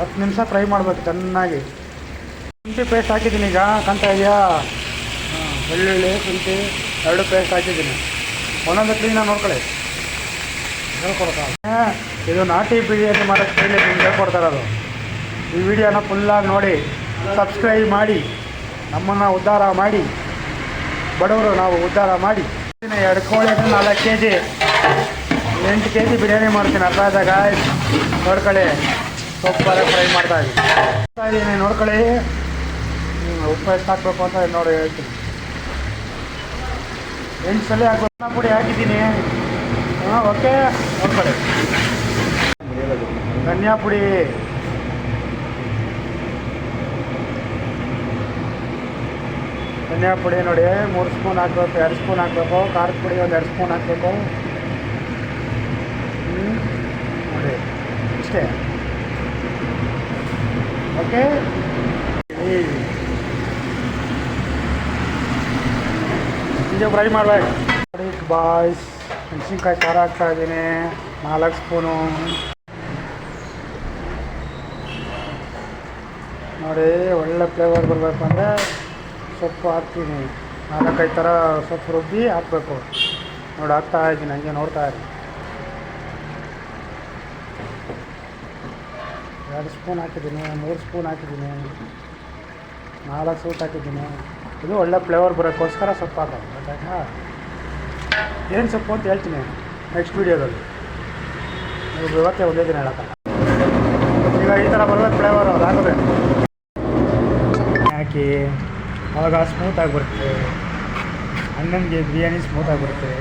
ಹತ್ತು ನಿಮಿಷ ಫ್ರೈ ಮಾಡಬೇಕು ಚೆನ್ನಾಗಿ. ಶುಂಠಿ ಪೇಸ್ಟ್ ಹಾಕಿದ್ದೀನಿ ಈಗ ಕಾಣ್ತಾ ಇದೆಯಾ? ಬೆಳ್ಳುಳ್ಳಿ, ಶುಂಠಿ, ಎರಡು ಪೇಸ್ಟ್ ಹಾಕಿದ್ದೀನಿ. ಒಂದೊಂದು ಕ್ಲೀನಾಗಿ ನೋಡ್ಕೊಳ್ಳಿ. ಹೇಳ್ಕೊಡ್ತಾ ಇದು ನಾಟಿ ಬಿರಿಯಾನಿ ಮಾಡೋಕ್ಕೆ ಕೇಳಿ ನಿಮ್ಗೆ ಹೇಳ್ಕೊಡ್ತಾರೆ ಅದು ಈ ವಿಡಿಯೋನ ಫುಲ್ಲಾಗಿ ನೋಡಿ ಸಬ್ಸ್ಕ್ರೈಬ್ ಮಾಡಿ, ನಮ್ಮನ್ನು ಉದ್ಧಾರ ಮಾಡಿ, ಬಡವರು ನಾವು ಉದ್ಧಾರ ಮಾಡಿ. ಎರಡು ಕೋಳಿ ನಾಲ್ಕು ಕೆ ಜಿ ಎಂಟು ಕೆ ಜಿ ಬಿರಿಯಾನಿ ಮಾಡ್ತೀನಿ. ಅರ್ಧ ಆದಾಗ ನೋಡ್ಕೊಳ್ಳಿ. ಸೊಪ್ಪರ ಫ್ರೈ ಮಾಡ್ತಾ ಇದ್ದೀನಿ. ನೋಡ್ಕೊಳ್ಳಿ. ಉಪ್ಪು ಎಷ್ಟು ಹಾಕ್ಬೇಕು ಅಂತ ನೋಡಿ ಹೇಳ್ತೀನಿ. ಎಂಟು ಸಲ ಅನ್ನ ಪುಡಿ ಹಾಕಿದ್ದೀನಿ. ಹಾಂ, ಓಕೆ, ನೋಡ್ಕೊಳ್ಳಿ. ಧನಿಯಾ ಪುಡಿ. ಪುಡಿ ನೋಡಿ, ಮೂರು ಸ್ಪೂನ್ ಹಾಕ್ಬೇಕು, ಎರಡು ಸ್ಪೂನ್ ಹಾಕ್ಬೇಕು, ಖಾರದ ಪುಡಿ ಒಂದು ಎರಡು ಸ್ಪೂನ್ ಹಾಕ್ಬೇಕು. ನೋಡಿ, ಇಷ್ಟೇ. ಓಕೆ ಫ್ರೈ ಮಾಡಬೇಕು. ಬಾಯ್ಸ್ ಮೆಣಸಿನ್ಕಾಯಿ ಖಾರ ಹಾಕ್ತಾ ಇದ್ದೀನಿ. ನಾಲ್ಕು ಸ್ಪೂನು. ನೋಡಿ, ಒಳ್ಳೆ ಫ್ಲೇವರ್ ಬರಬೇಕು ಅಂದರೆ ಸೊಪ್ಪು ಹಾಕ್ತೀನಿ. ನಾಲ್ಕೈದು ಥರ ಸೊಪ್ಪು ರುಬ್ಬಿ ಹಾಕಬೇಕು. ನೋಡಿ, ಹಾಕ್ತಾ ಇದ್ದೀನಿ. ಹಂಗೆ ನೋಡ್ತಾ ಇದ್ದೀನಿ ಎರಡು ಸ್ಪೂನ್ ಹಾಕಿದ್ದೀನಿ, ಮೂರು ಸ್ಪೂನ್ ಹಾಕಿದ್ದೀನಿ, ನಾಲ್ಕು ಸೂಟ್ ಹಾಕಿದ್ದೀನಿ. ಇದು ಒಳ್ಳೆ ಫ್ಲೇವರ್ ಬರೋಕ್ಕೋಸ್ಕರ ಸೊಪ್ಪು ಹಾಕೋದು ಏನು ಸೊಪ್ಪು ಅಂತ ಹೇಳ್ತೀನಿ ನೆಕ್ಸ್ಟ್ ವೀಡಿಯೋದಲ್ಲಿ ನೀವು ಇವತ್ತೇ ಒಂದೇ ದಿನ ಹೇಳೋಕ್ಕಲ್ಲ ಈಗ ಈ ಥರ ಬರಬೇಕು ಫ್ಲೇವರ್ ಅದು ಹಾಕಿದ್ರೆ ಹಾಕಿ, ಅವಾಗ ಸ್ಮೂತಾಗಿ ಬರುತ್ತೆ ಹಂಗಂಗೆ ಬಿರಿಯಾನಿ ಸ್ಮೂತಾಗಿ ಬರುತ್ತೆ